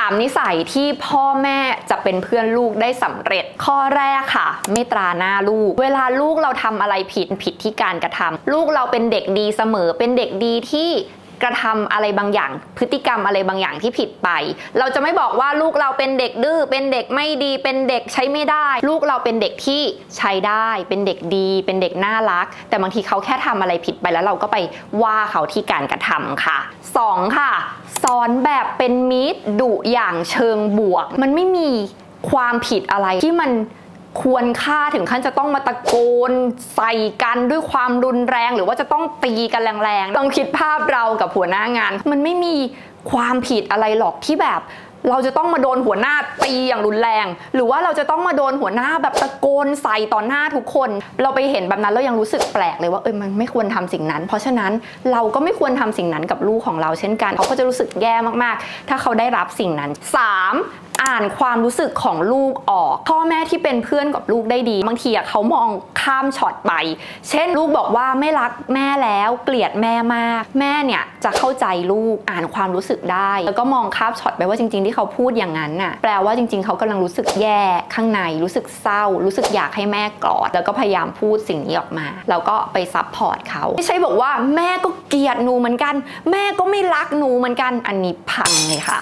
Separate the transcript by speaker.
Speaker 1: 3 นิสัยที่พ่อแม่จะเป็นเพื่อนลูกได้สำเร็จ ข้อแรกค่ะ ไม่ตราหน้าลูก เวลาลูกเราทำอะไรผิดผิดที่การกระทำลูกเราเป็นเด็กดีเสมอ เป็นเด็กดีที่กระทำอะไรบางอย่าง พฤติกรรมอะไรบางอย่างที่ผิดไป เราจะไม่บอกว่าลูกเราเป็นเด็กดื้อเป็นเด็กไม่ดี เป็นเด็กใช้ไม่ได้ ลูกเราเป็นเด็กที่ใช้ได้ เป็นเด็กดี เป็นเด็กน่ารัก แต่บางทีเขาแค่ทำอะไรผิดไปแล้วเราก็ไปว่าเขาที่การกระทำค่ะสองค่ะ สอนแบบเป็นมิตรดุอย่างเชิงบวก มันไม่มีความผิดอะไรที่มันควรค่าถึงขั้นจะต้องมาตะโกนใส่กันด้วยความรุนแรง หรือว่าจะต้องตีกันแรงๆต้องคิดภาพเรากับหัวหน้างาน มันไม่มีความผิดอะไรหรอกที่แบบ เราจะต้องมาโดนหัวหน้าตีอย่างรุนแรง หรือว่าเราจะต้องมาโดนหัวหน้าแบบตะโกนใส่ต่อหน้าทุกคน เราไปเห็นแบบนั้นแล้วยังรู้สึกแปลกเลยว่าเออมันไม่ควรทำสิ่งนั้น เพราะฉะนั้นเราก็ไม่ควรทำสิ่งนั้นกับลูกของเราเช่นกัน เขาก็จะรู้สึกแย่มากๆ ถ้าเขาได้รับสิ่งนั้น 3. อ่านความรู้สึกของลูกออกพ่อแม่ที่เป็นเพื่อนกับลูกได้ดี บางทีอะเขามองข้ามช็อตไป เช่นลูกบอกว่าไม่รักแม่แล้วเกลียดแม่มาก แม่เนี่ยจะเข้าใจลูกอ่านความรู้สึกได้ แล้วก็มองข้ามช็อตไปว่าจริง ๆ ที่เขาพูดอย่างนั้นน่ะแปลว่าจริง ๆ เขากำลังรู้สึกแย่ข้างในรู้สึกเศร้า รู้สึกอยากให้แม่กอดแล้วก็พยายามพูดสิ่งนี้ออกมาแล้วก็ไปซับพอร์ตเขาไม่ใช่บอกว่าแม่ก็เกลียดหนูเหมือนกัน แม่ก็ไม่รักหนูเหมือนกันอันนี้พังเลยค่ะ